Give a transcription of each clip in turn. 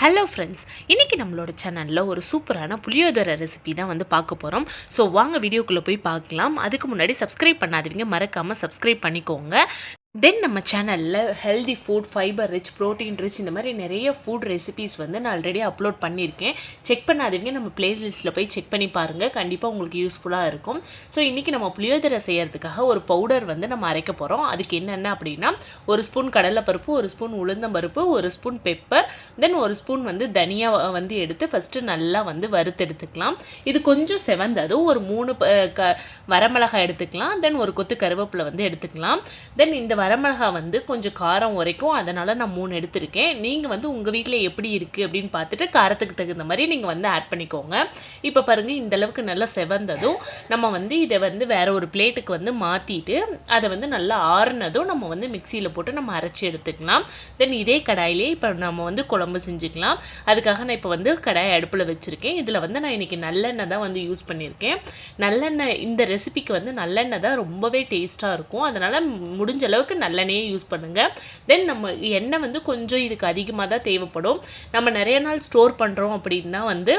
Hello friends இன்றைக்கி நம்மளோட சேனலில் ஒரு சூப்பரான புளியோதரை ரெசிபி தான் வந்து பார்க்க போகிறோம் ஸோ வாங்க வீடியோக்குள்ளே போய் பார்க்கலாம். அதுக்கு முன்னாடி சப்ஸ்கிரைப் பண்ணாதீங்க. மறக்காமல் சப்ஸ்கிரைப் பண்ணிக்கோங்க. தென் நம்ம சேனலில் healthy food fibre rich protein rich இந்த மாதிரி நிறைய ஃபுட் ரெசிபீஸ் வந்து நான் ஆல்ரெடி அப்லோட் பண்ணியிருக்கேன். செக் பண்ணாதீங்க. நம்ம பிளேலிஸ்ட்டில் போய் செக் பண்ணி பாருங்கள் கண்டிப்பாக உங்களுக்கு யூஸ்ஃபுல்லாக இருக்கும். ஸோ இன்றைக்கி நம்ம புளியோதரை செய்யறதுக்காக ஒரு பவுடர் வந்து நம்ம அரைக்க போகிறோம் அதுக்கு என்னென்ன அப்படின்னா ஒரு ஸ்பூன் கடலைப்பருப்பு ஒரு ஸ்பூன் உளுந்தம்பருப்பு ஒரு ஸ்பூன் பெப்பர் தென் ஒரு ஸ்பூன் வந்து தனியா வந்து எடுத்து ஃபஸ்ட்டு நல்லா வந்து வறுத்து எடுத்துக்கலாம். இது கொஞ்சம் செவந்ததும் ஒரு மூணு ப- க வரமிளகாய் எடுத்துக்கலாம். தென் ஒரு கொத்து கருவேப்பிலை வந்து எடுத்துக்கலாம். தென் இந்த வரமிளகா வந்து கொஞ்சம் காரம் உரைக்கும். அதனால் நான் மூணு எடுத்திருக்கேன். நீங்கள் வந்து உங்கள் வீட்டில் எப்படி இருக்குது அப்படின்னு பார்த்துட்டு காரத்துக்கு தகுந்த மாதிரி நீங்கள் வந்து ஆட் பண்ணிக்கோங்க. இப்போ பாருங்கள் இந்த அளவுக்கு நல்லா செவந்ததும் நம்ம வந்து இதை வந்து வேற ஒரு பிளேட்டுக்கு வந்து மாற்றிட்டு அதை வந்து நல்லா ஆறுனதும் நம்ம வந்து மிக்சியில் போட்டு நம்ம அரைச்சி எடுத்துக்கலாம். தென் இதே கடாயிலே இப்போ நம்ம வந்து குழம்பு செஞ்சுக்கலாம். அதுக்காக நான் இப்போ வந்து கடாயை அடுப்பில் வச்சுருக்கேன். இதில் வந்து நான் இன்றைக்கி நல்லெண்ணெய் தான் வந்து யூஸ் பண்ணியிருக்கேன். நல்லெண்ணெய் இந்த ரெசிபிக்கு வந்து நல்லெண்ணெய் தான் ரொம்பவே டேஸ்ட்டாக இருக்கும். அதனால் முடிஞ்ச அளவுக்கு நல்லெண்ணெயை யூஸ் பண்ணுங்கள் தென் நம்ம எண்ணெய் வந்து கொஞ்சம் இதுக்கு அதிகமாக தான் தேவைப்படும். நம்ம நிறைய நாள் ஸ்டோர் பண்ணுறோம் அப்படின்னா வந்து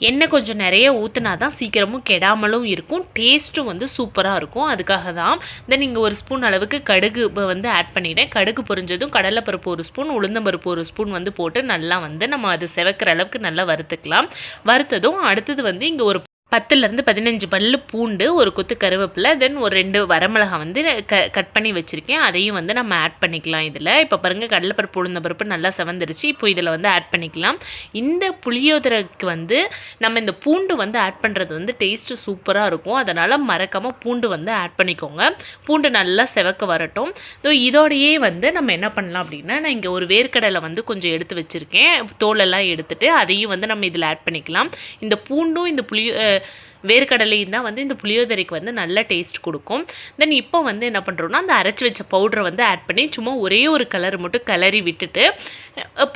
எண்ணெய் கொஞ்சம் நிறைய ஊற்றினா தான் சீக்கிரமும் கெடாமலும் இருக்கும். டேஸ்ட்டும் வந்து சூப்பராக இருக்கும். அதுக்காக தான் தென் இங்கே ஒரு ஸ்பூன் அளவுக்கு கடுகு வந்து ஆட் பண்ணிவிட்டேன் கடுகு பொரிஞ்சதும் கடலைப்பருப்பு ஒரு ஸ்பூன் உளுந்தம்பருப்பு ஒரு ஸ்பூன் வந்து போட்டு நல்லா வந்து நம்ம அது செவக்கிற அளவுக்கு நல்லா வறுத்துக்கலாம். வறுத்ததும் அடுத்தது வந்து இங்கே ஒரு பத்துலேருந்து பதினஞ்சு பல் பூண்டு ஒரு கொத்து கருவேப்பிலை தென் ஒரு ரெண்டு வரமிளகா வந்து க கட் பண்ணி வச்சுருக்கேன். அதையும் வந்து நம்ம ஆட் பண்ணிக்கலாம் இதில். இப்போ பாருங்கள் கடலைப்பருப்பு உளுந்த பருப்பு நல்லா செவந்துருச்சு. இப்போ இதில் வந்து ஆட் பண்ணிக்கலாம். இந்த புளியோதரைக்கு வந்து நம்ம இந்த பூண்டு வந்து ஆட் பண்ணுறது வந்து டேஸ்ட்டு சூப்பராக இருக்கும். அதனால் மறக்காமல் பூண்டு வந்து ஆட் பண்ணிக்கோங்க. பூண்டு நல்லா செவக்க வரட்டும். ஸோ இதோடையே வந்து நம்ம என்ன பண்ணலாம் அப்படின்னா நான் இங்கே ஒரு வேர்க்கடலை வந்து கொஞ்சம் எடுத்து வச்சுருக்கேன். தோலெல்லாம் எடுத்துகிட்டு அதையும் வந்து நம்ம இதில் ஆட் பண்ணிக்கலாம். இந்த பூண்டும் இந்த புளியோ வேர்க்கடலையும் தான் வந்து இந்த புளியோதரைக்கு வந்து நல்ல டேஸ்ட் கொடுக்கும். தென் இப்போ வந்து என்ன பண்ணுறோன்னா அந்த அரைச்சி வச்ச பவுடரை வந்து ஆட் பண்ணி சும்மா ஒரே ஒரு கலர் மட்டும் கிளறி விட்டுட்டு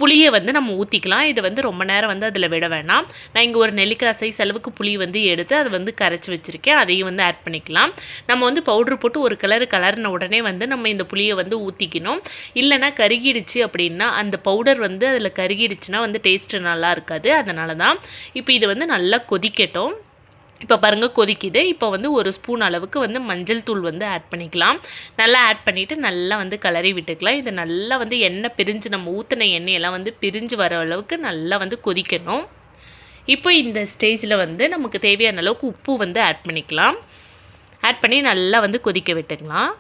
புளியை வந்து நம்ம ஊற்றிக்கலாம் இது வந்து ரொம்ப நேரம் வந்து அதில் விட வேணாம். நான் இங்கே ஒரு நெல்லிக்காய் சைஸ் அளவுக்கு புளி வந்து எடுத்து அதை வந்து கரைச்சி வச்சுருக்கேன். அதையும் வந்து ஆட் பண்ணிக்கலாம். நம்ம வந்து பவுடர் போட்டு ஒரு கலர் கலர்ன உடனே வந்து நம்ம இந்த புளியை வந்து ஊற்றிக்கணும் இல்லைன்னா கருகிடுச்சு அப்படின்னா அந்த பவுடர் வந்து அதில் கருகிடுச்சுன்னா வந்து டேஸ்ட்டு நல்லா இருக்காது. அதனால தான் இப்போ இது வந்து நல்லா கொதிக்கட்டும். இப்போ பாருங்கள் கொதிக்குது. இப்போ வந்து ஒரு ஸ்பூன் அளவுக்கு வந்து மஞ்சள் தூள் வந்து ஆட் பண்ணிக்கலாம். நல்லா ஆட் பண்ணிவிட்டு நல்லா வந்து கலரி விட்டுக்கலாம். இது நல்லா வந்து எண்ணெய் பிரிஞ்சு நம்ம ஊற்றின எண்ணெயெல்லாம் வந்து பிரிஞ்சு வர அளவுக்கு நல்லா வந்து கொதிக்கணும். இப்போ இந்த ஸ்டேஜில் வந்து நமக்கு தேவையான அளவுக்கு உப்பு வந்து ஆட் பண்ணிக்கலாம். ஆட் பண்ணி நல்லா வந்து கொதிக்க விட்டுக்கலாம்.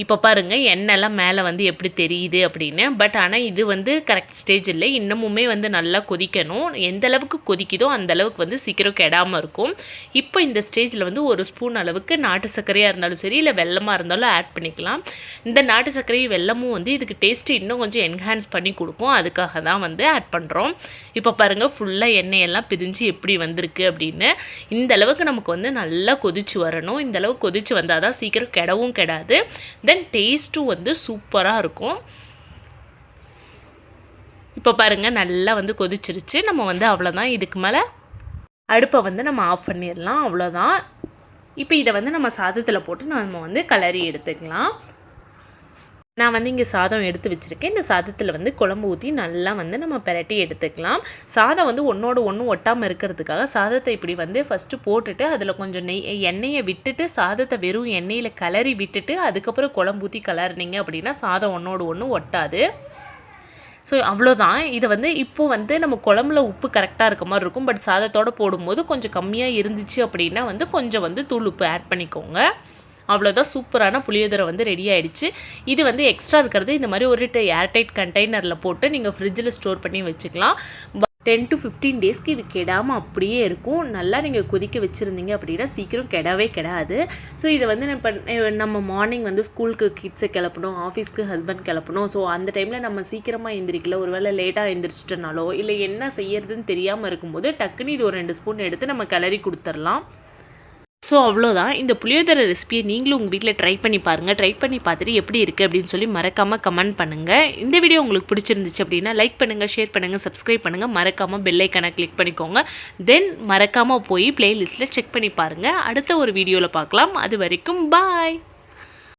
இப்போ பாருங்கள் எண்ணெய்லாம் மேலே வந்து எப்படி தெரியுது அப்படின்னு. பட் ஆனால் இது வந்து கரெக்ட் ஸ்டேஜ் இல்லை. இன்னமுமே வந்து நல்லா கொதிக்கணும். எந்த அளவுக்கு கொதிக்குதோ அந்த அளவுக்கு வந்து சீக்கிரம் கெடாமல் இருக்கும். இப்போ இந்த ஸ்டேஜில் வந்து ஒரு ஸ்பூன் அளவுக்கு நாட்டு சர்க்கரையாக இருந்தாலும் சரி இல்லை வெல்லமாக இருந்தாலும் ஆட் பண்ணிக்கலாம். இந்த நாட்டு சர்க்கரையும் வெல்லமும் வந்து இதுக்கு டேஸ்ட்டு இன்னும் கொஞ்சம் என்ஹான்ஸ் பண்ணி கொடுக்கும். அதுக்காக தான் வந்து ஆட் பண்ணுறோம் இப்போ பாருங்கள் ஃபுல்லாக எண்ணெயெல்லாம் பிரிஞ்சு எப்படி வந்திருக்கு அப்படின்னு. இந்த அளவுக்கு நமக்கு வந்து நல்லா கொதிச்சு வரணும். இந்த அளவுக்கு கொதிச்சு வந்தால் தான் சீக்கிரம் கெடவும் கெடாது. தென் டேஸ்ட்டும் வந்து சூப்பராக இருக்கும். இப்போ பாருங்கள் நல்லா வந்து கொதிச்சிருச்சு. நம்ம வந்து அவ்வளோதான் இதுக்கு மேலே அடுப்பை வந்து நம்ம ஆஃப் பண்ணிடலாம். அவ்வளோதான் இப்போ இதை வந்து நம்ம சாதத்தில் போட்டு நம்ம வந்து கலரி எடுத்துக்கலாம். நான் வந்து இங்கே சாதம் எடுத்து வச்சுருக்கேன். இந்த சாதத்தில் வந்து குழம்பு ஊற்றி நல்லா வந்து நம்ம பிரட்டி எடுத்துக்கலாம். சாதம் வந்து ஒன்றோட ஒன்று ஒட்டாமல் இருக்கிறதுக்காக சாதத்தை இப்படி வந்து ஃபஸ்ட்டு போட்டுட்டு அதில் கொஞ்சம் நெய் எண்ணெயை விட்டுட்டு சாதத்தை வெறும் எண்ணெயில் கலரி விட்டுட்டு அதுக்கப்புறம் குழம்பு ஊற்றி கலரினீங்க அப்படின்னா சாதம் ஒன்றோட ஒன்று ஒட்டாது. ஸோ அவ்வளோதான் இதை வந்து இப்போ வந்து நம்ம குழம்புல உப்பு கரெக்டாக இருக்க மாதிரி இருக்கும். பட் சாதத்தோடு போடும்போது கொஞ்சம் கம்மியாக இருந்துச்சு அப்படின்னா வந்து கொஞ்சம் வந்து தூள் உப்பு ஆட் பண்ணிக்கோங்க. அவ்வளோதான் சூப்பரான புளியோதரை வந்து ரெடி ஆகிடுச்சு இது வந்து எக்ஸ்ட்ரா இருக்கிறது. இந்த மாதிரி ஒரு ஏர்டைட் கண்டெய்னரில் போட்டு நீங்கள் ஃப்ரிட்ஜில் ஸ்டோர் பண்ணி வச்சுக்கலாம். டென் டு ஃபிஃப்டீன் டேஸ்க்கு இது கெடாமல் அப்படியே இருக்கும். நல்லா நீங்கள் கொதிக்க வச்சுருந்தீங்க அப்படின்னா சீக்கிரம் கெடவே கெடாது. ஸோ இதை வந்து நம்ம நம்ம மார்னிங் வந்து ஸ்கூலுக்கு கிட்ஸை கிளப்பணும் ஆஃபீஸ்க்கு ஹஸ்பண்ட் கிளப்பணும். ஸோ அந்த டைமில் நம்ம சீக்கிரமாக எந்திரிக்கல. ஒருவேளை லேட்டாக எந்திரிச்சிட்டனாலோ இல்லை என்ன செய்யறதுன்னு தெரியாமல் இருக்கும்போது டக்குன்னு இது ஒரு ரெண்டு ஸ்பூன் எடுத்து நம்ம கிளறி கொடுத்துர்லாம் ஸோ அவ்வளோதான் இந்த புளியோதரை ரெசிபியை நீங்களும் உங்கள் வீட்டில் ட்ரை பண்ணி பாருங்கள் ட்ரை பண்ணி பார்த்துட்டு எப்படி இருக்குது அப்படின்னு சொல்லி மறக்காமல் கமெண்ட் பண்ணுங்கள் இந்த வீடியோ உங்களுக்கு பிடிச்சிருந்துச்சு அப்படின்னா லைக் பண்ணுங்கள் ஷேர் பண்ணுங்கள் சப்ஸ்கிரைப் பண்ணுங்கள் மறக்காமல் பெல்லைக்கனை கிளிக் பண்ணிக்கோங்க. தென் மறக்காமல் போய் பிளேலிஸ்ட்டில் செக் பண்ணி பாருங்கள் அடுத்த ஒரு வீடியோவில் பார்க்கலாம். அது வரைக்கும் பாய்